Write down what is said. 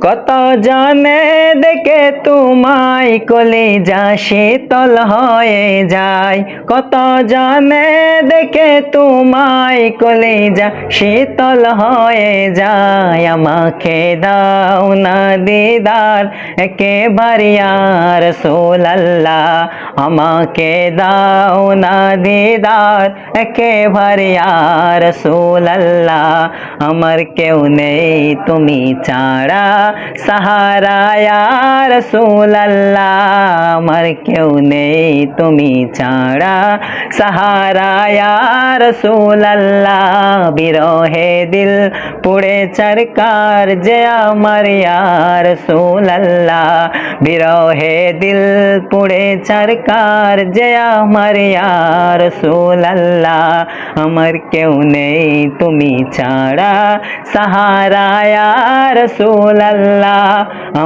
কত জনে দেখে তোমায় কলে যা শীতল হয়ে যায়। কত জনে দেখে তোমায় কলে যা শীতল হয়ে যায়। আমাকে দাও না দিদার, একেবারে আর সোলাল্লাহ। আমাকে দাও না দিদার, একেবারে আর সোলাল্লাহ। আমার কেউ নেই তুমি ছাড়া। সাহারা রসুলাল্লাহ, আমার কেউ নেই তুমি ছাড়া। সাহারা রসুলাল্লাহ, বিরহে দিল পুড়ে চরকার যে আমার রসুলাল্লাহ, বিরহে দিল পুড়ে চরকার যে আমার রসুলাল্লাহ, আমার কেউ নেই তুমি ছাড়া। সাহারা রসুলাল্লাহ